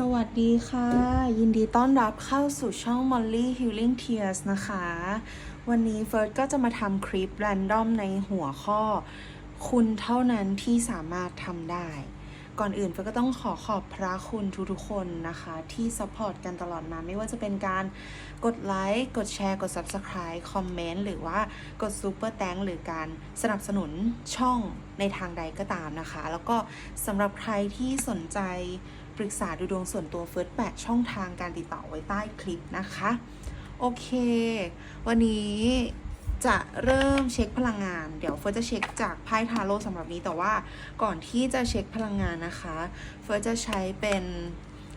สวัสดีค่ะ ยินดีต้อนรับเข้าสู่ช่อง Molly Healing Tears นะคะ วันนี้เฟิร์สก็จะมาทำคลิปแรนดอมในหัวข้อ คุณเท่านั้นที่สามารถทำได้ ก่อนอื่นเฟิร์สก็ต้องขอขอบพระคุณทุกๆคนนะคะ ที่ซัพพอร์ตกันตลอดมาไม่ว่าจะเป็นการกดไลค์กดแชร์กด Subscribe คอมเมนต์หรือว่ากด Super t h a n k หรือการสนับสนุนช่องในทางใดก็ตามนะคะ แล้วก็สำหรับใครที่สนใจ ปรึกษาดูดวงส่วนตัวเฟิร์สแปะช่องทางการติดต่อไว้ใต้คลิปนะคะ โอเค วันนี้จะเริ่มเช็คพลังงาน เดี๋ยวเฟิร์สจะเช็คจากไพ่ทาโร่สำหรับนี้แต่ว่าก่อนที่จะเช็คพลังงานนะคะ เฟิร์สจะใช้เป็น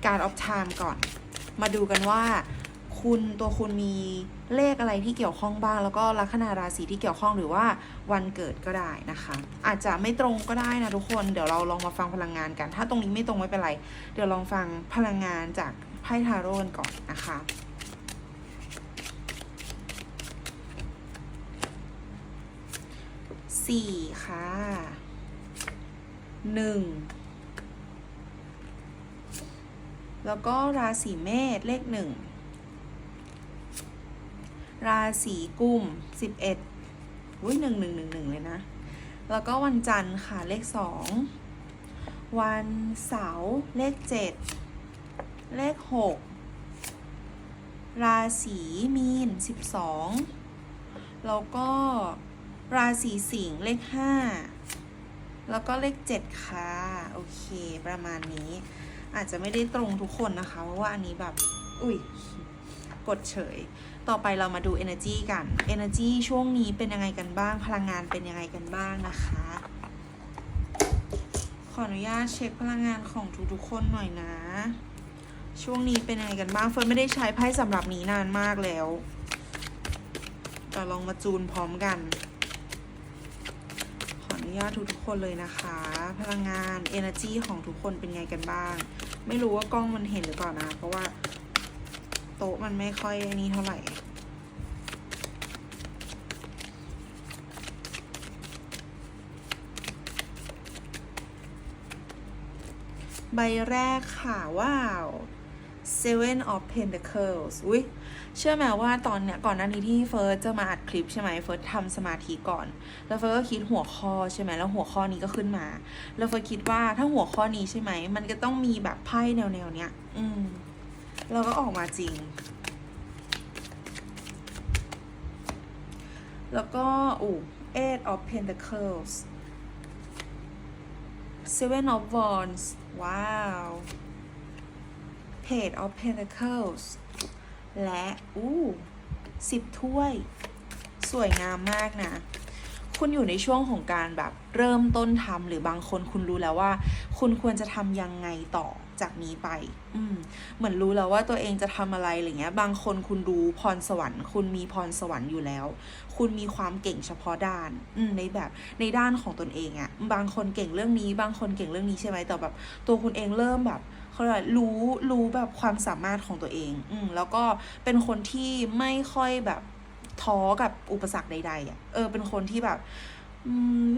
การออฟไทม์ก่อน มาดูกันว่า คุณตัวคุณมีเลขอะไรที่เกี่ยวข้องบ้าง แล้วก็ลัคนาราศีที่เกี่ยวข้องหรือว่าวันเกิดก็ได้นะคะ อาจจะไม่ตรงก็ได้นะทุกคนเดี๋ยวเราลองมาฟังพลังงานกัน ถ้าตรงนี้ไม่ตรงไม่เป็นไร เดี๋ยวลองฟังพลังงานจากไพ่ทาโร่กันก่อนนะคะสี่ค่ะหนึ่งแล้วก็ราศีเมษเลขหนึ่ง ราศีกุมสิบเอ็ดอุ้ยหนึ่งหนึ่งหนึ่งหนึ่งเลยนะ แล้วก็วันจันทร์ค่ะเลขสองวันเสาร์เลขเจ็ดเลขหกราศีมีนสิบสองแล้วก็ราศีสิงห์เลขห้าแล้วก็เลขเจ็ดค่ะ โอเค ประมาณนี้ อาจจะไม่ได้ตรงทุกคนนะคะ เพราะว่าอันนี้แบบ อุ้ย กดเฉย ต่อไปเรามาดู energy กัน energy ช่วงนี้เป็นยังไงกันบ้าง พลังงานเป็นยังไงกันบ้างนะคะ ขออนุญาตเช็คพลังงานของทุกๆคนหน่อยนะ ช่วงนี้เป็นยังไงกันบ้าง เฟิร์นไม่ได้ใช้ไพ่สำหรับนี้นานมากแล้วเราลองมาจูนพร้อมกัน ขออนุญาตทุกๆคนเลยนะคะ พลังงาน energy ของทุกคนเป็นไงกันบ้าง ไม่รู้ว่ากล้องมันเห็นหรือเปล่านะ เพราะว่า โต๊ะมันไม่ค่อยนี่เท่าไหร่ใบแรกค่ะ ว้าว Seven of Pentacles อุ้ยเชื่อไหมว่าตอนเนี้ยก่อนหน้านี้ที่เฟิร์สจะมาอัดคลิปใช่ไหมเฟิร์สทำสมาธิก่อน แล้วเฟิร์สก็คิดหัวข้อใช่ไหมแล้วหัวข้อนี้ก็ขึ้นมา แล้วเฟิร์สคิดว่าถ้าหัวข้อนี้ใช่ไหม มันก็ต้องมีแบบไพ่แนวๆเนี้ย อืม แล้วก็ออกมาจริง แล้วก็อู้ eight of pentacles seven of wands ว้าว page of pentacles และอู้สิบถ้วย สวยงามมากนะ คุณอยู่ในช่วงของการแบบเริ่มต้นทำหรือบางคนคุณรู้แล้วว่า คุณควรจะทำยังไงต่อจากนี้ไป อืม เหมือนรู้แล้วว่าตัวเองจะทำอะไรอะไรเงี้ย บางคนคุณรู้พรสวรรค์ คุณมีพรสวรรค์อยู่แล้ว คุณมีความเก่งเฉพาะด้าน อืม ในแบบในด้านของตนเองอะบางคนเก่งเรื่องนี้ บางคนเก่งเรื่องนี้ใช่ไหมแต่แบบ ตัวคุณเองเริ่มแบบเขาเรียกรู้รู้แบบความสามารถของตัวเอง อืม แล้วก็เป็นคนที่ไม่ค่อยแบบ ท้อกับอุปสรรคใดๆอะเออเป็นคนที่แบบ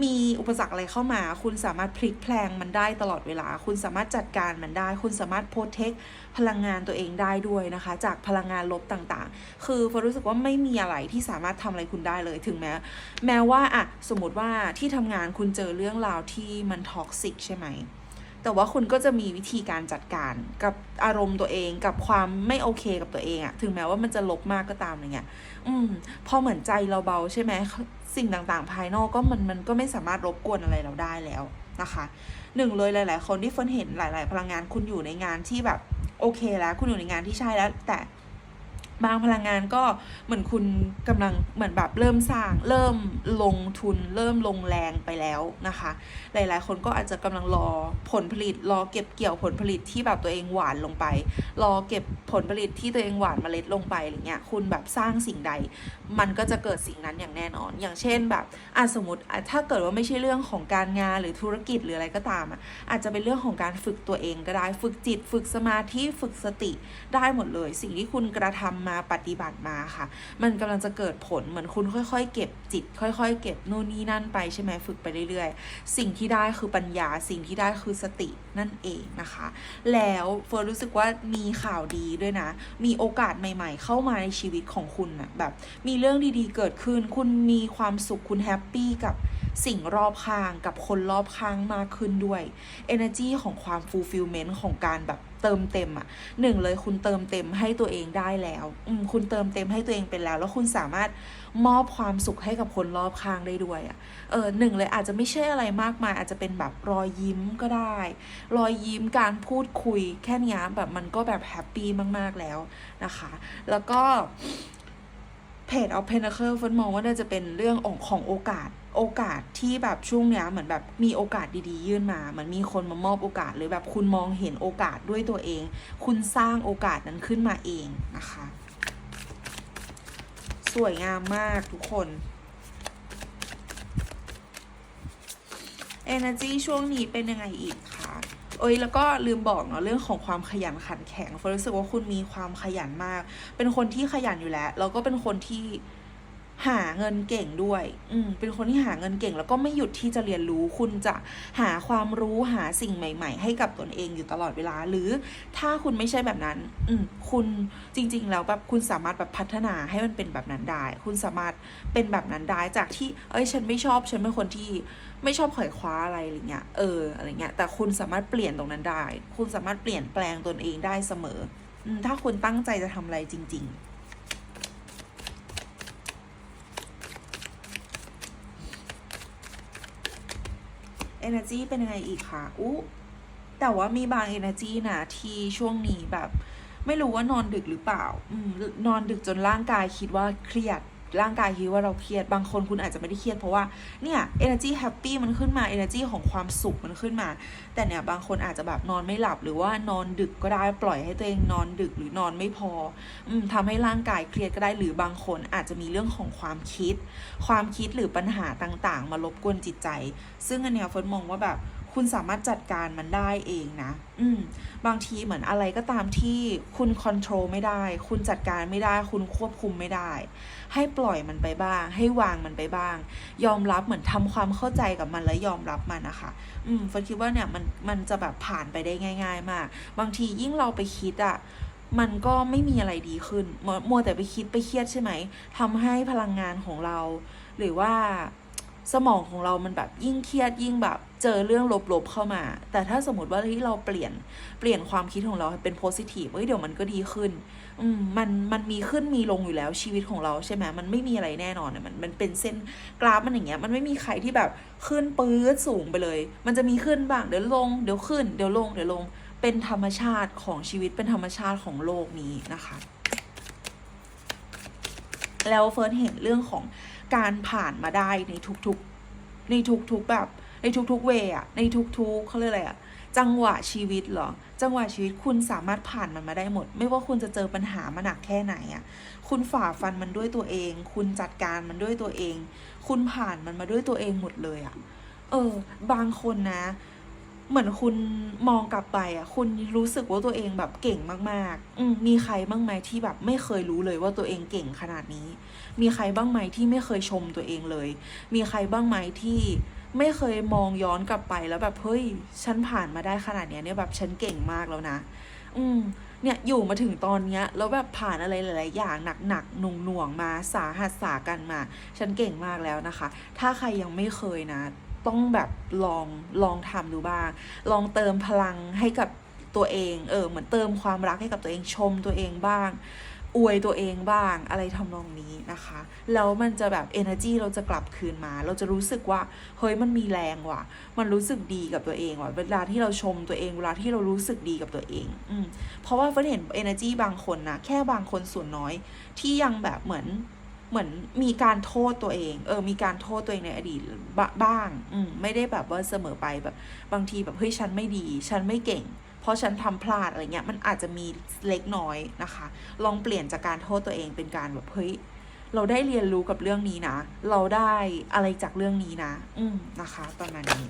มีอุปสรรคอะไรเข้ามา คุณสามารถพลิกแพลงมันได้ตลอดเวลา คุณสามารถจัดการมันได้ คุณสามารถโปรเทคพลังงานตัวเองได้ด้วยนะคะ จากพลังงานลบต่างๆ คือฟรู้สึกว่าไม่มีอะไรที่สามารถทำอะไรคุณได้เลย ถึงแม้ แม้ว่าอะสมมติว่าที่ทำงานคุณเจอเรื่องราวที่มันท็อกซิกใช่ไหม แต่ว่าคุณก็จะมีวิธีการจัดการกับอารมณ์ตัวเองกับความไม่โอเคกับตัวเองอะถึงแม้ว่ามันจะลบมากก็ตามอะไรเงี้ย อืม พอเหมือนใจเราเบาใช่ไหมสิ่งต่างๆ ภายนอกก็มันมันก็ไม่สามารถรบกวนอะไรเราได้แล้วนะคะหนึ่งเลยหลาย ๆ คนที่เฟิร์นเห็นหลาย ๆ พลังงานคุณอยู่ในงานที่แบบโอเคแล้ว คุณอยู่ในงานที่ใช่แล้ว แต่ บางพลังงานก็เหมือนคุณกำลังเหมือนแบบเริ่มสร้าง เริ่มลงทุน เริ่มลงแรงไปแล้วนะคะ หลาย ๆ คนก็อาจจะกำลังรอผลผลิตรอเก็บเกี่ยวผลผลิตที่แบบตัวเองหวานลงไป รอเก็บผลผลิตที่ตัวเองหวานเมล็ดลงไปอะไรเงี้ยคุณแบบสร้างสิ่งใด มันก็จะเกิดสิ่งนั้นอย่างแน่นอน อย่างเช่นแบบอะสมมติอะถ้าเกิดว่าไม่ใช่เรื่องของการงานหรือธุรกิจหรืออะไรก็ตามอะอาจจะเป็นเรื่องของการฝึกตัวเองก็ได้ ฝึกจิต ฝึกสมาธิ ฝึกสติได้หมดเลย สิ่งที่คุณกระทำมามาปฏิบัติมาค่ะ มันกำลังจะเกิดผลเหมือนคุณค่อยๆ เก็บจิต ค่อย ๆ เก็บนู่นนี่นั่นไปใช่ไหมฝึกไปเรื่อยๆ สิ่งที่ได้คือปัญญา สิ่งที่ได้คือสตินั่นเองนะคะ แล้วเฟิร์นรู้สึกว่ามีข่าวดีด้วยนะ มีโอกาสใหม่ ๆ เข้ามาในชีวิตของคุณนะแบบ มีเรื่องดีๆ เกิดขึ้น คุณมีความสุขคุณแฮปปี้กับสิ่งรอบข้างกับคนรอบข้างมากขึ้นด้วย energy ของความ fulfillment ของการแบบ เติมเต็มอะหนึ่งเลยคุณเติมเต็มให้ตัวเองได้แล้วอืมคุณเติมเต็มให้ตัวเองเป็นแล้ว แล้วคุณสามารถมอบความสุขให้กับคนรอบข้างได้ด้วยอะเออหนึ่งเลยอาจจะไม่ใช่อะไรมากมาย อาจจะเป็นแบบรอยยิ้มก็ได้ รอยยิ้มการพูดคุยแค่นี้แบบมันก็แบบแฮปปี้มาก ๆแล้วนะคะ แล้วก็ เพจ of Pentacle เฟิร์นมองว่าน่าจะเป็นเรื่องของของโอกาสโอกาสที่แบบช่วงเนี้ยเหมือนแบบมีโอกาสดีๆ ยื่นมาเหมือนมีคนมามอบโอกาสหรือแบบคุณมองเห็นโอกาสด้วยตัวเอง คุณสร้างโอกาสนั้นขึ้นมาเองนะคะ สวยงามมากทุกคน Energy ช่วงนี้เป็นยังไงอีก เอ้ยแล้วก็ลืมบอกเนาะเรื่องของความขยันขันแข็งเฟิร์นรู้สึกว่าคุณมีความขยันมาก เป็นคนที่ขยันอยู่แล้วแล้วก็เป็นคนที่ หาเงินเก่งด้วย อืมเป็นคนที่หาเงินเก่ง แล้วก็ไม่หยุดที่จะเรียนรู้ คุณจะหาความรู้หาสิ่งใหม่ ๆ ให้กับตนเองอยู่ตลอดเวลา หรือถ้าคุณไม่ใช่แบบนั้น อืมคุณจริง ๆ แล้วแบบคุณสามารถแบบพัฒนาให้มันเป็นแบบนั้นได้ คุณสามารถเป็นแบบนั้นได้จากที่ เอ้ย ฉันไม่ชอบ ฉันเป็นคนที่ไม่ชอบขอยคว้าอะไรอะไรเงี้ย เออ อะไรเงี้ย แต่คุณสามารถเปลี่ยนตรงนั้นได้ คุณสามารถเปลี่ยนแปลงตนเองได้เสมออืมถ้าคุณตั้งใจจะทำอะไรจริง ๆ energy เป็นยังไงอีกคะอู้แต่ว่ามีบาง energy นะที่ช่วงนี้แบบ ไม่รู้ว่านอนดึกหรือเปล่า อืม นอนดึกจนร่างกายคิดว่าเครียด ร่างกายคิดว่าเราเครียด บางคนคุณอาจจะไม่ได้เครียดเพราะว่า เนี่ย energy happy มันขึ้นมา energy ของความสุขมันขึ้นมา แต่เนี่ยบางคนอาจจะแบบนอนไม่หลับหรือว่านอนดึกก็ได้ปล่อยให้ตัวเองนอนดึกหรือนอนไม่พออืมทำให้ร่างกายเครียดก็ได้หรือบางคนอาจจะมีเรื่องของความคิด ความคิดหรือปัญหาต่างๆ มารบกวนจิตใจ ซึ่งอันเนี้ยเฟิร์นมองว่าแบบ คุณสามารถจัดการมันได้เองนะ อืม บางทีเหมือนอะไรก็ตามที่คุณคอนโทรลไม่ได้ คุณจัดการไม่ได้ คุณควบคุมไม่ได้ ให้ปล่อยมันไปบ้าง ให้วางมันไปบ้าง ยอมรับเหมือนทำความเข้าใจกับมันและยอมรับมันนะคะ อืมเฟิร์นคิดว่าเนี่ยมันมันจะแบบผ่านไปได้ง่าย ๆ มาก บางทียิ่งเราไปคิดอะมันก็ไม่มีอะไรดีขึ้น มัวมัวแต่ไปคิดไปเครียดใช่ไหมทำให้พลังงานของเรา หรือว่าสมองของเรามันแบบยิ่งเครียดยิ่งแบบ เจอเรื่องลบๆเข้ามา แต่ถ้าสมมติว่าที่เราเปลี่ยนเปลี่ยนความคิดของเราเป็นโพสิทีฟเฮ้ยเดี๋ยวมันก็ดีขึ้น อืมมันมันมีขึ้นมีลงอยู่แล้วชีวิตของเราใช่ไหมมันไม่มีอะไรแน่นอนมันมันเป็นเส้นกราฟมันอย่างเงี้ย มันไม่มีใครที่แบบขึ้นปื๊ดสูงไปเลย มันจะมีขึ้นบ้างเดี๋ยวลงเดี๋ยวขึ้นเดี๋ยวลงเดี๋ยวลงเป็นธรรมชาติของชีวิตเป็นธรรมชาติของโลกนี้นะคะ แล้วเฟิร์นเห็นเรื่องของการผ่านมาได้ในทุกๆ ในทุกๆแบบ ในทุกๆเวอะในทุกๆเขาเรียกอะไรอะจังหวะชีวิตเหรอ จังหวะชีวิตคุณสามารถผ่านมันมาได้หมด ไม่ว่าคุณจะเจอปัญหามาหนักแค่ไหนอะคุณฝ่าฟันมันด้วยตัวเอง คุณจัดการมันด้วยตัวเอง คุณผ่านมันมาด้วยตัวเองหมดเลยอะเออ บางคนนะ เหมือนคุณมองกลับไปอะ คุณรู้สึกว่าตัวเองแบบเก่งมากๆ อืมมีใครบ้างไหมที่แบบไม่เคยรู้เลยว่าตัวเองเก่งขนาดนี้ มีใครบ้างไหมที่ไม่เคยชมตัวเองเลย มีใครบ้างไหมที่ ไม่เคยมองย้อนกลับไปแล้วแบบเฮ้ยฉันผ่านมาได้ขนาดเนี้ยเนี่ยแบบฉันเก่งมากแล้วนะ อืม เนี่ยอยู่มาถึงตอนเนี้ยแล้วแบบผ่านอะไรหลาย ๆ อย่างหนักๆหน่วงๆมาสาหัสสากันมา ฉันเก่งมากแล้วนะคะ ถ้าใครยังไม่เคยนะ ต้องแบบลองลองทำดูบ้าง ลองเติมพลังให้กับตัวเอง เออ เหมือนเติมความรักให้กับตัวเองชมตัวเองบ้าง อวยตัวเองบ้างอะไรทำนองนี้นะคะ แล้วมันจะแบบ energy เราจะกลับคืนมา เราจะรู้สึกว่า เฮ้ยมันมีแรงว่ะ มันรู้สึกดีกับตัวเองว่ะ เวลาที่เราชมตัวเอง เวลาที่เรารู้สึกดีกับตัวเอง อืมเพราะว่าเฟิร์นเห็น energy บางคนนะ แค่บางคนส่วนน้อย ที่ยังแบบเหมือนเหมือนมีการโทษตัวเอง เออ มีการโทษตัวเองในอดีตบบ้าง อืม ไม่ได้แบบว่าเสมอไปแบบ บางทีแบบเฮ้ยฉันไม่ดี ฉันไม่เก่ง เพราะฉันทำพลาดอะไรเงี้ยมันอาจจะมีเล็กน้อยนะคะ ลองเปลี่ยนจากการโทษตัวเองเป็นการแบบเฮ้ยเราได้เรียนรู้กับเรื่องนี้นะ เราได้อะไรจากเรื่องนี้นะ อืมนะคะ ประมาณนี้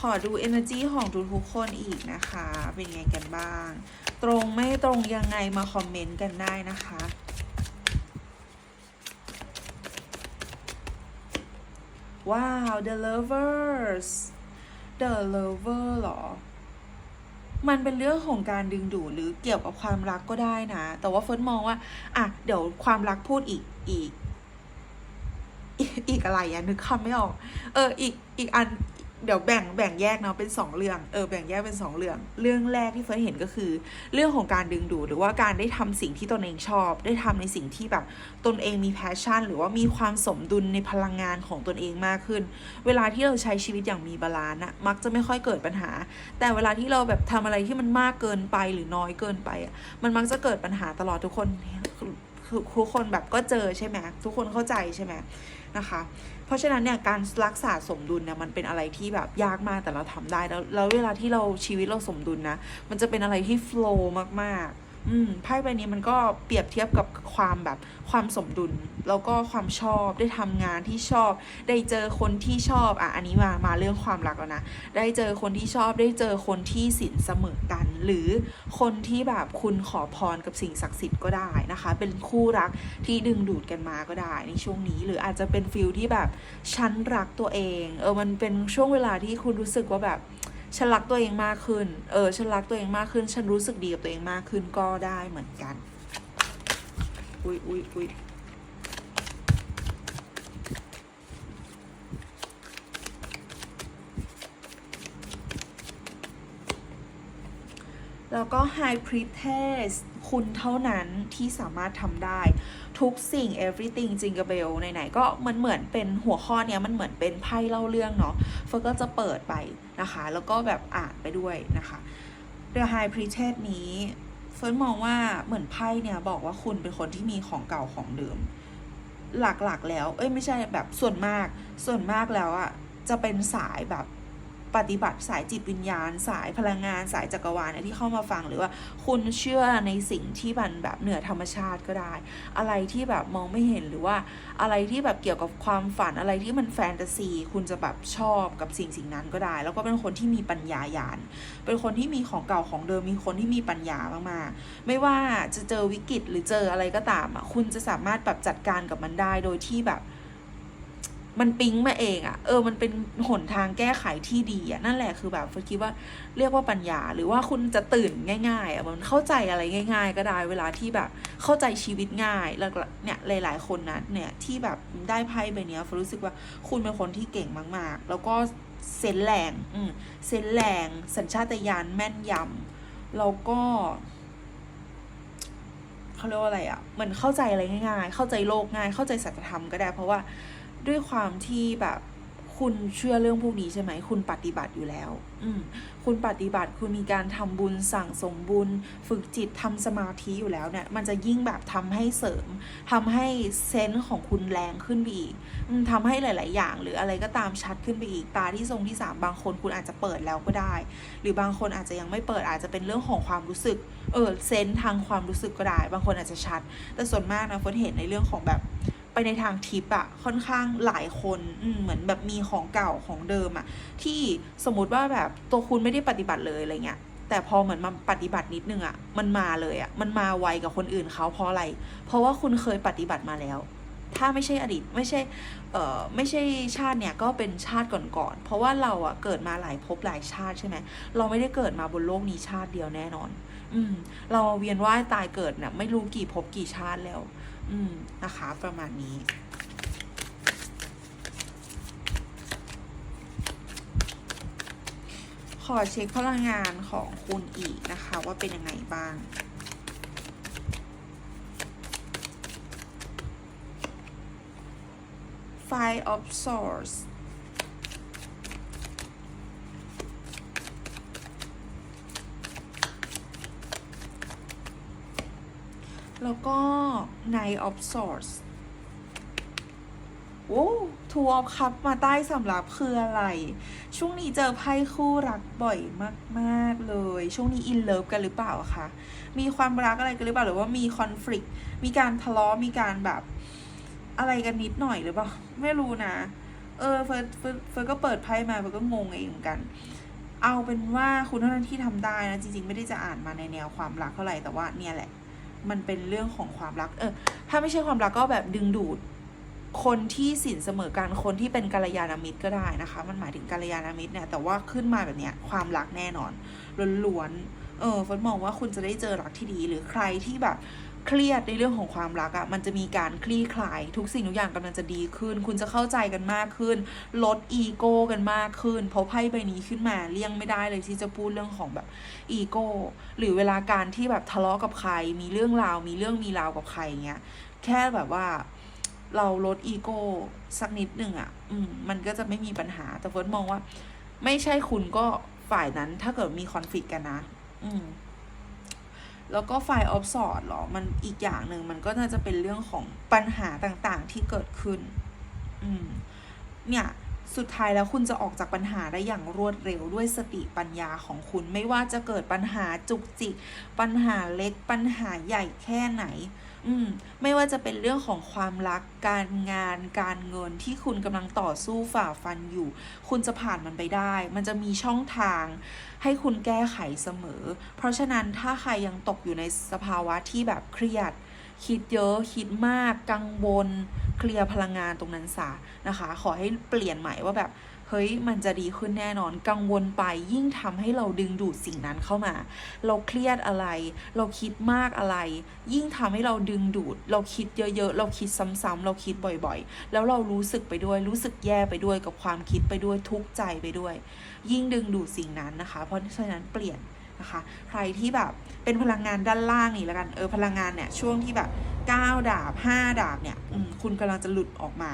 ขออดู energy ของทุกๆคนอีกนะคะ เป็นไงกันบ้าง ตรงไม่ตรงยังไงมาคอมเมนต์กันได้นะคะ ว้าว the lovers the lover หรอ มันเป็นเรื่องของการดึงดูดหรือเกี่ยวกับความรักก็ได้นะ แต่ว่าเฟิร์นมองว่า อะ เดี๋ยวความรักพูดอีกอีก อีกอะไรอะนึกคำไม่ออก เออ อีกอีกอัน เดี๋ยวแบ่งแบ่งแยกเนาะเป็นสองเรื่องเออแบ่งแยกเป็นสองเรื่อง เรื่องแรกที่เฟิร์นเห็นก็คือ เรื่องของการดึงดูดหรือว่าการได้ทำสิ่งที่ตนเองชอบ ได้ทำในสิ่งที่แบบตนเองมีแพชชั่น หรือว่ามีความสมดุลในพลังงานของตนเองมากขึ้น เวลาที่เราใช้ชีวิตอย่างมีบาลานซ์อะมักจะไม่ค่อยเกิดปัญหา แต่เวลาที่เราแบบทำอะไรที่มันมากเกินไปหรือน้อยเกินไปอะมันมักจะเกิดปัญหาตลอดทุกคนคือทุกคนแบบก็เจอใช่ไหมทุกคนเข้าใจใช่ไหมนะคะ เพราะฉะนั้นเนี่ยการรักษาสมดุลเนี่ยมันเป็นอะไรที่แบบยากมากแต่เราทำได้แล้วแล้วเวลาที่เราชีวิตเราสมดุลนะมันจะเป็นอะไรที่โฟล์มากๆ อืมไพ่ใบนี้มันก็เปรียบเทียบกับความแบบความสมดุล แล้วก็ความชอบได้ทำงานที่ชอบ ได้เจอคนที่ชอบอะอันนี้มามาเรื่องความรักแล้วนะได้เจอคนที่ชอบได้เจอคนที่สินเสมอกัน หรือคนที่แบบคุณขอพรกับสิ่งศักดิ์สิทธิ์ก็ได้นะคะ เป็นคู่รักที่ดึงดูดกันมาก็ได้ในช่วงนี้ หรืออาจจะเป็นฟิลที่แบบฉันรักตัวเองเออมันเป็นช่วงเวลาที่คุณรู้สึกว่าแบบ ฉันรักตัวเองมากขึ้น เออ ฉันรักตัวเองมากขึ้น ฉันรู้สึกดีกับตัวเองมากขึ้นก็ได้เหมือนกัน อุ๊ยอุ๊ยอุ๊ยแล้วก็ High Priestess คุณเท่านั้นที่สามารถทำได้ ทุกสิ่ง everything จิงก e เบลไหนๆก็มันเหมือนเป็นหัวข้อเนี้ยมันเหมือนเป็นไพ่เล่าเรื่องเนาะเฟิร์นก็จะเปิดไปนะคะ แล้วก็แบบอ่านไปด้วยนะคะ The High Priestess นี้เฟิร์นมองว่าเหมือนไพ่เนี่ยบอกว่าคุณเป็นคนที่มีของเก่าของเดิม หลักๆแล้ว เอ้ยไม่ใช่แบบส่วนมาก ส่วนมากแล้วอะจะเป็นสายแบบ ปฏิบัติสายจิตวิญญาณ สายพลังงานสายจักรวาลเนี่ยที่เข้ามาฟังหรือว่าคุณเชื่อในสิ่งที่มันแบบเหนือธรรมชาติก็ได้ อะไรที่แบบมองไม่เห็นหรือว่าอะไรที่แบบเกี่ยวกับความฝันอะไรที่มันแฟนตาซี คุณจะแบบชอบกับสิ่งสิ่งนั้นก็ได้ แล้วก็เป็นคนที่มีปัญญาญาณเป็นคนที่มีของเก่าของเดิมมีคนที่มีปัญญามากๆ ไม่ว่าจะเจอวิกฤตหรือเจออะไรก็ตามอะคุณจะสามารถแบบจัดการกับมันได้โดยที่แบบ มันปิ๊งมาเองอะ่ะ เออ มันเป็นหนทางแก้ไขที่ดีอะ่ะ นั่นแหละคือแบบฟิร์สคิดว่าเรียกว่าปัญญา หรือว่าคุณจะตื่นง่ายๆอะ่ะ มันเข้าใจอะไรง่าย ๆ ก็ได้ เวลาที่แบบเข้าใจชีวิตง่าย แล้วก็เนี่ยหลายๆคนนะเนี่ยที่แบบได้ไพ่ใบเนี้ยฟรู้สึกว่าคุณเป็นคนที่เก่งมากๆ แล้วก็เซนแรงอืมเซนแรง สัญชาตญาณแม่นยำแล้วก็เขาเรียกว่าอะไรอะ่ะเหมือนเข้าใจอะไรง่าย ๆ เข้าใจโลกง่าย เข้าใจสัจธรรมก็ได้ เพราะว่า ด้วยความที่แบบคุณเชื่อเรื่องพวกนี้ใช่ไหม คุณปฏิบัติอยู่แล้ว อืม คุณปฏิบัติ คุณมีการทำบุญสั่งสมบุญ ฝึกจิตทำสมาธิอยู่แล้วเนี่ย มันจะยิ่งแบบทำให้เสริมทำให้เซนส์ของคุณแรงขึ้นไปอีกอืมทำให้หลาย ๆ อย่าง หรืออะไรก็ตามชัดขึ้นไปอีก ตาที่ทรงที่สามบางคนคุณอาจจะเปิดแล้วก็ได้ หรือบางคนอาจจะยังไม่เปิด อาจจะเป็นเรื่องของความรู้สึก เออ เซนส์ทางความรู้สึกก็ได้ บางคนอาจจะชัด แต่ส่วนมากนะเฟิร์นเห็นในเรื่องของแบบ ไปในทางทิปอะค่อนข้างหลายคนเหมือนแบบมีของเก่าของเดิมอะที่สมมติว่าแบบตัวคุณไม่ได้ปฏิบัติเลยอะไรเงี้ยแต่พอเหมือนมาปฏิบัตินิดนึงอะมันมาเลยอะมันมาไวกับคนอื่นเขาเพราะอะไร เพราะว่าคุณเคยปฏิบัติมาแล้ว ถ้าไม่ใช่อดีตไม่ใช่เอ่อไม่ใช่ชาติเนี่ยก็เป็นชาติก่อนๆเพราะว่าเราอะเกิดมาหลายภพหลายชาติใช่ไหมเราไม่ได้เกิดมาบนโลกนี้ชาติเดียวแน่นอน อืมเราเวียนว่ายตายเกิดเนี่ยไม่รู้กี่ภพกี่ชาติแล้ว อืมนะคะประมาณนี้ขอเช็คพลังงานของคุณอีกนะคะว่าเป็นยังไงบ้าง Five of Swords แล้วก็ Knight of Swords โอ้ Two of Cups มาใต้สำหรับคืออะไร ช่วงนี้เจอไพ่คู่รักบ่อยมาก ๆ เลย ช่วงนี้อินเลิฟกันหรือเปล่าคะ มีความรักอะไรกันหรือเปล่า หรือว่ามีคอน FLICT มีการทะเลาะ มีการแบบอะไรกันนิดหน่อยหรือเปล่า ไม่รู้นะ เออเฟิร์สเฟิร์สเฟิร์สก็เปิดไพ่มาเฟิร์สก็งงเองเหมือนกัน เอาเป็นว่าคุณเท่านั้นที่ทำได้นะ จริง ๆ ไม่ได้จะอ่านมาในแนวความรักเท่าไหร่ แต่ว่าเนี่ยแหละ มันเป็นเรื่องของความรัก เออ ถ้าไม่ใช่ความรักก็แบบดึงดูดคนที่สินเสมอกันคนที่เป็นกัลยาณมิตรก็ได้นะคะ มันหมายถึงกัลยาณมิตรเนี่ยแต่ว่าขึ้นมาแบบเนี้ยความรักแน่นอนล้วนๆ เออเฟิร์มองว่าคุณจะได้เจอรักที่ดีหรือใครที่แบบเครียดในเรื่องของความรักอะ่ะ มันจะมีการคลี่คลาย ทุกสิ่งทุกอย่างกำลังจะดีขึ้น คุณจะเข้าใจกันมากขึ้น ลดอีโก้กันมากขึ้น เพราะไพ่ใบนี้ขึ้นมาเลี่ยงไม่ได้เลยที่จะพูดเรื่องของแบบอีโก้หรือเวลาการที่แบบทะเลาะกับใคร มีเรื่องราว มีเรื่องมีราวกับใครเงี้ย แค่แบบว่าเราลดอีโก้สักนิดหนึ่งอะ่ะ อืม มันก็จะไม่มีปัญหา แต่เฟิร์สมองว่า ไม่ใช่คุณก็ฝ่ายนั้นถ้าเกิดมีคอนฟ lict กันนะ อืมแล้วก็ไฟออฟสอดหรอ มันอีกอย่างหนึ่งมันก็น่าจะเป็นเรื่องของปัญหาต่างๆที่เกิดขึ้น อืม เนี่ยสุดท้ายแล้วคุณจะออกจากปัญหาได้อย่างรวดเร็วด้วยสติปัญญาของคุณ ไม่ว่าจะเกิดปัญหาจุกจิกปัญหาเล็กปัญหาใหญ่แค่ไหน อืมไม่ว่าจะเป็นเรื่องของความรักการงานการเงินที่คุณกำลังต่อสู้ฝ่าฟันอยู่ คุณจะผ่านมันไปได้ มันจะมีช่องทาง ให้คุณแก้ไขเสมอ เพราะฉะนั้นถ้าใครยังตกอยู่ในสภาวะที่แบบเครียด คิดเยอะคิดมากกังวลเคลียร์พลังงานตรงนั้นซะนะคะ ขอให้เปลี่ยนใหม่ว่าแบบ เฮ้ยมันจะดีขึ้นแน่นอนกังวลไปยิ่งทำให้เราดึงดูดสิ่งนั้นเข้ามา เราเครียดอะไร เราคิดมากอะไร ยิ่งทำให้เราดึงดูด เราคิดเยอะๆ เราคิดซ้ำๆเราคิดบ่อยๆ แล้วเรารู้สึกไปด้วยรู้สึกแย่ไปด้วยกับความคิดไปด้วยทุกข์ใจไปด้วย ยิ่งดึงดูดสิ่งนั้นนะคะ เพราะฉะนั้นเปลี่ยนนะคะ ใครที่แบบ เป็นพลังงานด้านล่างนี่แล้วกันเออพลังงานเนี่ยช่วงที่แบบ9ดาบ 5 ดาบเนี่ยคุณกำลังจะหลุดออกมา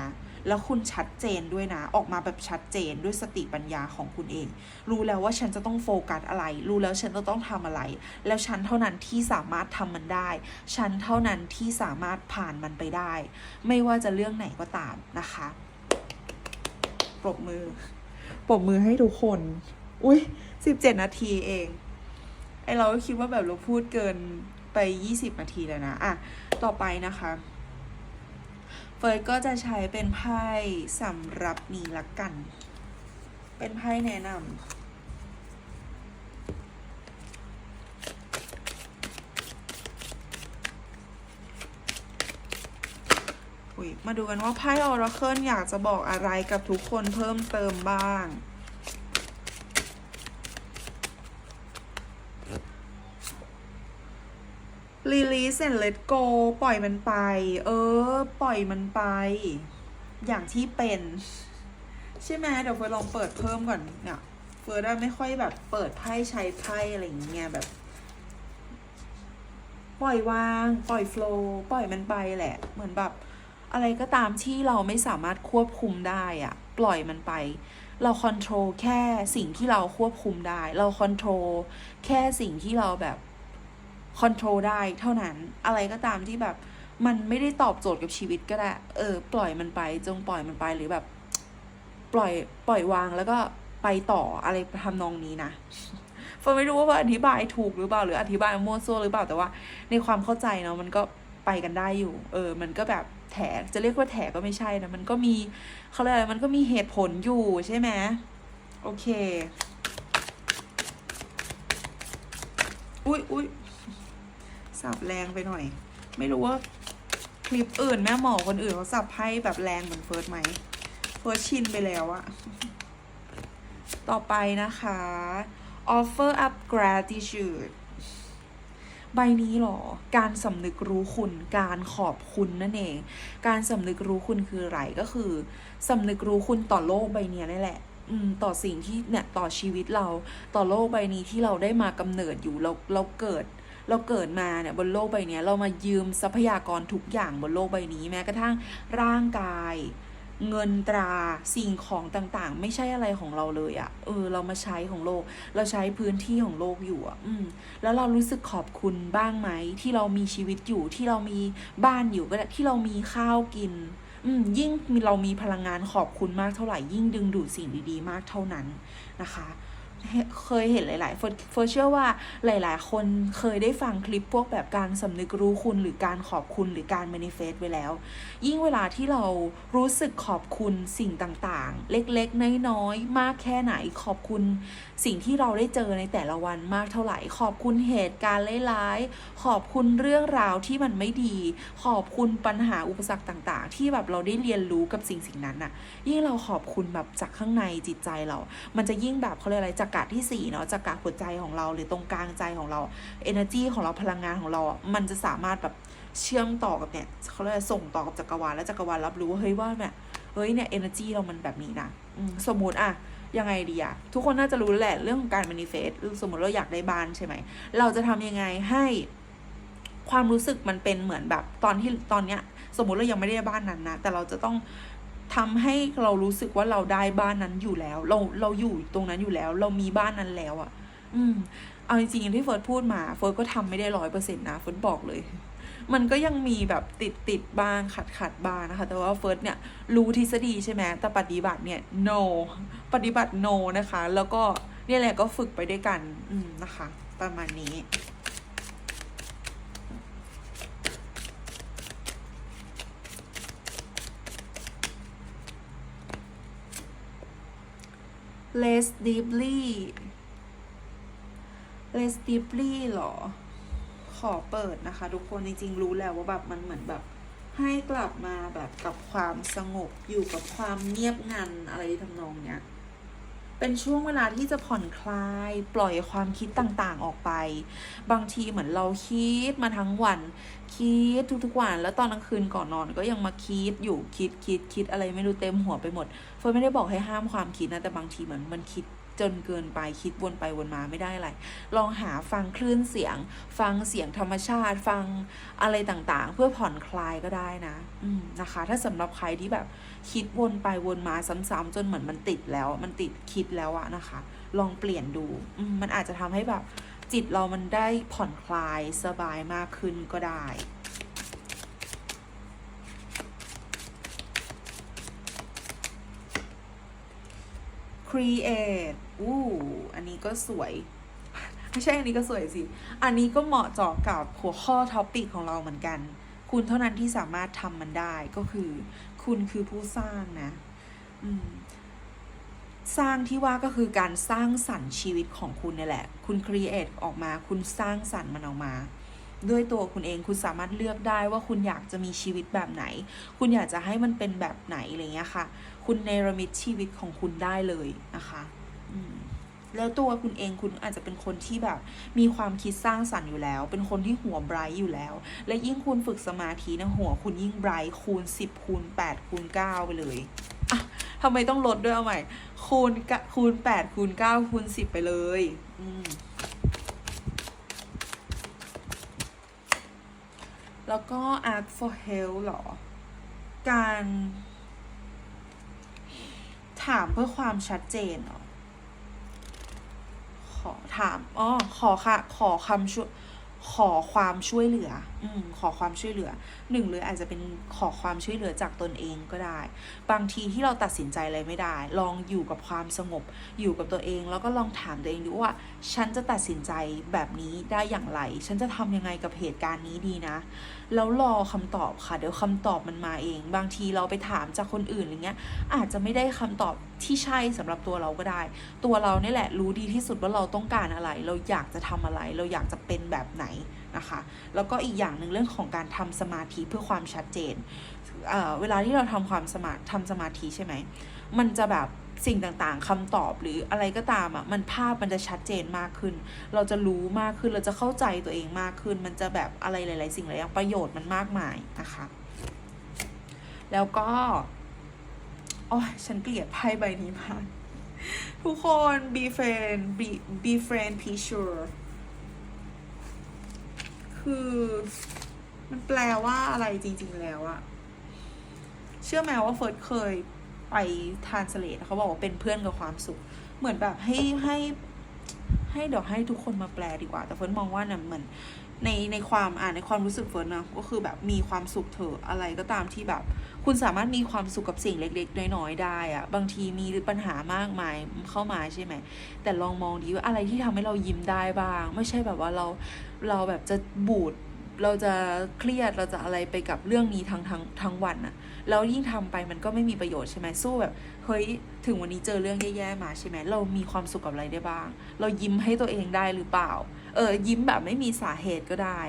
แล้วคุณชัดเจนด้วยนะ ออกมาแบบชัดเจนด้วยสติปัญญาของคุณเอง รู้แล้วว่าฉันจะต้องโฟกัสอะไร รู้แล้วฉันจะต้องทำอะไร แล้วฉันเท่านั้นที่สามารถทำมันได้ ฉันเท่านั้นที่สามารถผ่านมันไปได้ ไม่ว่าจะเรื่องไหนก็ตามนะคะปรบมือปรบมือให้ทุกคน อุ้ยสิบเจ็ดนาทีเอง ไอเราก็คิดว่าแบบเราพูดเกินไปยี่สิบนาทีแล้วนะ อะ ต่อไปนะคะเฟิร์สก็จะใช้เป็นไพ่สำหรับนี้ละกัน เป็นไพ่แนะนำมาดูกันว่าไพ่ออราเคิลอยากจะบอกอะไรกับทุกคนเพิ่มเติมบ้าง release and let go ปล่อยมันไป เออ ปล่อยมันไป อย่างที่เป็น ใช่ไหมเดี๋ยวเฟิร์สลองเปิดเพิ่มก่อนเนี่ยเฟิร์สไม่ค่อยแบบเปิดไพ่ใช้ไพ่อะไรอย่างเงี้ยแบบ ปล่อยวาง ปล่อยโฟล์ปล่อยมันไปแหละ เหมือนแบบ อะไรก็ตามที่เราไม่สามารถควบคุมได้อะปล่อยมันไป เราคอนโทรลแค่สิ่งที่เราควบคุมได้ เราคอนโทรลแค่สิ่งที่เราแบบ คอนโทรลได้เท่านั้น อะไรก็ตามที่แบบมันไม่ได้ตอบโจทย์กับชีวิตก็ได้ เออ ปล่อยมันไป จงปล่อยมันไปหรือแบบ ปล่อยปล่อยวางแล้วก็ไปต่ออะไรทำนองนี้นะเฟิร์นไม่รู้ว่าอธิบายถูกหรือเปล่าหรืออธิบายมั่วซั่วหรือเปล่าแต่ว่า ในความเข้าใจเนาะมันก็ไปกันได้อยู่ เออ มันก็แบบแถจะเรียกว่าแถก็ไม่ใช่นะมันก็มีเขาเรียกอะไรมันก็มีเหตุผลอยู่ใช่ไหมโอเค อุ้ยอุ้ย สับแรงไปหน่อย ไม่รู้ว่าคลิปอื่นแม่หมอคนอื่นเขาสับไพ่แบบแรงเหมือนเฟิร์สไหมเฟิร์สชินไปแล้วอะต่อไปนะคะ offer up gratitude ใบนี้หรอ การสำนึกรู้คุณ การขอบคุณนั่นเอง การสำนึกรู้คุณคืออะไรก็คือสำนึกรู้คุณต่อโลกใบนี้นี่แหละ อืม ต่อสิ่งที่เนี่ยต่อชีวิตเรา ต่อโลกใบนี้ที่เราได้มากำเนิดอยู่เราเราเกิด เราเกิดมาเนี่ยบนโลกใบนี้เรามายืมทรัพยากรทุกอย่างบนโลกใบนี้แม้กระทั่งร่างกาย เงินตราสิ่งของต่างๆ ไม่ใช่อะไรของเราเลยอะ่ะเออ เรามาใช้ของโลก เราใช้พื้นที่ของโลกอยู่อะ่ะอืมแล้วเรารู้สึกขอบคุณบ้างไหมที่เรามีชีวิตอยู่ที่เรามีบ้านอยู่ก็ได้ที่เรามีข้าวกินอืมยิ่งเรามีพลังงานขอบคุณมากเท่าไหร่ยิ่งดึงดูดสิ่งดีๆ มากเท่านั้นนะคะ เคยเห็นหลายๆเฟอร์เชื่อว่าหลาย ๆ คนเคยได้ฟังคลิปพวกแบบการสำนึกรู้คุณหรือการขอบคุณหรือการมานิเฟสไว้แล้ว ยิ่งเวลาที่เรารู้สึกขอบคุณสิ่งต่างๆ เล็กๆ น้อยๆ มากแค่ไหนขอบคุณ สิ่งที่เราได้เจอในแต่ละวันมากเท่าไหร่ ขอบคุณเหตุการณ์ร้ายๆ ขอบคุณเรื่องราวที่มันไม่ดี ขอบคุณปัญหาอุปสรรคต่างๆ ที่แบบเราได้เรียนรู้กับสิ่งสิ่งนั้นน่ะยิ่งเราขอบคุณแบบจากข้างในจิตใจเรา มันจะยิ่งแบบเขาเรียกอะไรจักระที่สี่เนาะจักระหัวใจของเราหรือตรงกลางใจของเรา energy ของเราพลังงานของเรา มันจะสามารถแบบเชื่อมต่อกับเนี่ยเขาเรียกส่งต่อกับจักรวาลและจักรวาลรับรู้ว่าเฮ้ยว่าเนี่ยเฮ้ยเนี่ย energy เรามันแบบนี้นะสมมติอะ ยังไงดีอะทุกคนน่าจะรู้แหละเรื่องของการ manifest สมมติเราอยากได้บ้านใช่ไหม เราจะทำยังไงให้ความรู้สึกมันเป็นเหมือนแบบตอนที่ตอนเนี้ย สมมติเรายังไม่ได้บ้านนั้นนะ แต่เราจะต้องทำให้เรารู้สึกว่าเราได้บ้านนั้นอยู่แล้ว เราเราอยู่ตรงนั้นอยู่แล้ว เรามีบ้านนั้นแล้วอะ่ะ อืม เอาจริงๆที่เฟิร์สพูดมา เฟิร์สก็ทำไม่ได้ร้อยเปอร์เซ็นต์นะ เฟิร์สบอกเลย มันก็ยังมีแบบติดติดบ้างขัดขัดบ้างนะคะ แต่ว่าเฟิร์สเนี่ยรู้ทฤษฎีใช่ไหมแต่ปฏิบัติเนี่ย no ปฏิบัติ no นะคะ แล้วก็เนี่ยแหละก็ฝึกไปด้วยกันอืมนะคะ ประมาณนี้ less deeply less deeply หรอ ขอเปิดนะคะ ทุกคนจริงๆรู้แล้วว่าแบบมันเหมือนแบบให้กลับมาแบบกับความสงบอยู่กับความเงียบงันอะไรทำนองเนี้ยเป็นช่วงเวลาที่จะผ่อนคลายปล่อยความคิดต่างๆออกไป บางทีเหมือนเราคิดมาทั้งวัน คิดทุกๆวัน แล้วตอนกลางคืนก่อนนอนก็ยังมาคิดอยู่คิดคิดคิดอะไรไม่รู้เต็มหัวไปหมดเฟิร์นไม่ได้บอกให้ห้ามความคิดนะแต่บางทีเหมือนมันคิด จนเกินไปคิดวนไปวนมาไม่ได้อะไร ลองหาฟังคลื่นเสียง ฟังเสียงธรรมชาติ ฟังอะไรต่างๆ เพื่อผ่อนคลายก็ได้นะนะคะ ถ้าสำหรับใครที่แบบคิดวนไปวนมาซ้ำๆจนเหมือนมันติดแล้ว มันติดคิดแล้วอะนะคะ ลองเปลี่ยนดูมมันอาจจะทำให้แบบจิตเรามันได้ผ่อนคลายสบายมากขึ้นก็ได้ create อู้อันนี้ก็สวย ไม่ใช่อันนี้ก็สวยสิ อันนี้ก็เหมาะเจาะกับหัวข้อท็อปิกของเราเหมือนกัน คุณเท่านั้นที่สามารถทำมันได้ก็คือ คุณคือผู้สร้างนะสร้างที่ว่าก็คือการสร้างสรรค์ชีวิตของคุณนี่แหละ คุณครีเอทออกมา คุณสร้างสรรค์มันออกมา ด้วยตัวคุณเอง คุณสามารถเลือกได้ว่าคุณอยากจะมีชีวิตแบบไหน คุณอยากจะให้มันเป็นแบบไหนอะไรเงี้ยค่ะ คุณเนรมิตชีวิตของคุณได้เลยนะคะแล้วตัวคุณเองคุณอาจจะเป็นคนที่แบบ มีความคิดสร้างสรรค์อยู่แล้ว เป็นคนที่หัวไบรท์อยู่แล้ว และยิ่งคุณฝึกสมาธินะหัวคุณยิ่งไบรท์คูณ 10 คูณ 8 คูณ 9 ไปเลยอะทำไมต้องลดด้วยเอาใหม่ คูณคูณ 8 คูณ 9 คูณ 10 ไปเลยอืมแล้วก็ ask for help เหรอ การ ถามเพื่อความชัดเจนเหรอขอถามอ๋อขอค่ะ ขอคำช่วยขอความช่วยเหลือ อขอความช่วยเหลือหนึ่งเลยอาจจะเป็นขอความช่วยเหลือจากตนเองก็ได้ บางทีที่เราตัดสินใจอะไรไม่ได้ ลองอยู่กับความสงบ อยู่กับตัวเอง แล้วก็ลองถามตัวเองดูว่า ฉันจะตัดสินใจแบบนี้ได้อย่างไร ฉันจะทำยังไงกับเหตุการณ์นี้ดีนะ แล้วรอคำตอบค่ะ เดี๋ยวคำตอบมันมาเอง บางทีเราไปถามจากคนอื่นอะไรเงี้ย อาจจะไม่ได้คำตอบที่ใช่สำหรับตัวเราก็ได้ ตัวเราเนี่ยแหละรู้ดีที่สุดว่าเราต้องการอะไร เราอยากจะทำอะไร เราอยากจะเป็นแบบไหน นะคะ แล้วก็อีกอย่างหนึ่งเรื่องของการทำสมาธิเพื่อความชัดเจนเเวลาที่เราทำความสมาทำสมาธิใช่ไหม มันจะแบบสิ่งต่างๆคำตอบหรืออะไรก็ตามอะ มันภาพมันจะชัดเจนมากขึ้น เราจะรู้มากขึ้น เราจะเข้าใจตัวเองมากขึ้น มันจะแบบอะไรหลาย ๆ สิ่งหลายอย่างประโยชน์มันมากมายนะคะ แล้วก็โอ้ยฉันเกลียดไพ่ใบนี้มาก ทุกคน be friend be be friend be sure คือ มันแปลว่าอะไรจริง ๆ แล้วอะเชื่อไหมว่าเฟิร์สเคยไปทานสเลตเขาบอกว่าเป็นเพื่อนกับความสุข เหมือนแบบให้ให้ให้เดี๋ยวให้ทุกคนมาแปลดีกว่า แต่เฟิร์นมองว่าเนี่ยเหมือนในในความอ่านในความรู้สึกเฟิร์นนะก็คือแบบมีความสุขเถอะอะไรก็ตามที่แบบ คุณสามารถมีความสุขกับสิ่งเล็ก ๆ น้อยๆได้อะบางทีมีปัญหามากมายเข้ามาใช่ไหมแต่ลองมองดีว่าอะไรที่ทำให้เรายิ้มได้บ้าง ไม่ใช่แบบว่าเรา เราแบบจะบูดเราจะเครียดเราจะอะไรไปกับเรื่องนี้ทั้งทั้งทั้งวันอะแล้วยิ่งทำไปมันก็ไม่มีประโยชน์ใช่ไหมสู้แบบเฮ้ยถึงวันนี้เจอเรื่องแย่ๆมาใช่ไหมเรามีความสุขกับอะไรได้บ้าง เรายิ้มให้ตัวเองได้หรือเปล่า เออยิ้มแบบไม่มีสาเหตุก็ได้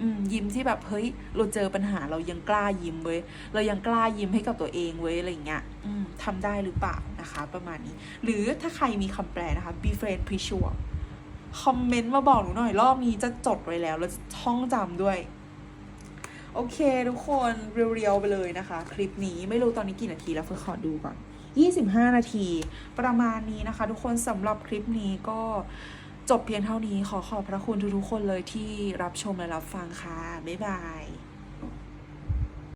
อืมยิ้มที่แบบเฮ้ยเราเจอปัญหาเรายังกล้ายิ้มเว้ยเรายังกล้ายิ้มให้กับตัวเองเว้ยอะไรเงี้ยอืมทำได้หรือเปล่านะคะ ประมาณนี้ หรือถ้าใครมีคำแปลนะคะ be friend p r e s u r e คอมเมนต์มาบอกหนูหน่อยรอบนี้จะจดไว้แล้ว แล้วท่องจำด้วย โอเค ทุกคนเรียวๆไปเลยนะคะ คลิปนี้ไม่รู้ตอนนี้กี่นาทีแล้วเพื่อขอดูก่อน 25 นาที ประมาณนี้นะคะ ทุกคนสำหรับคลิปนี้ก็จบเพียงเท่านี้ขอขอบพระคุณทุกๆคนเลยที่รับชมและรับฟังค่ะ บ๊ายบาย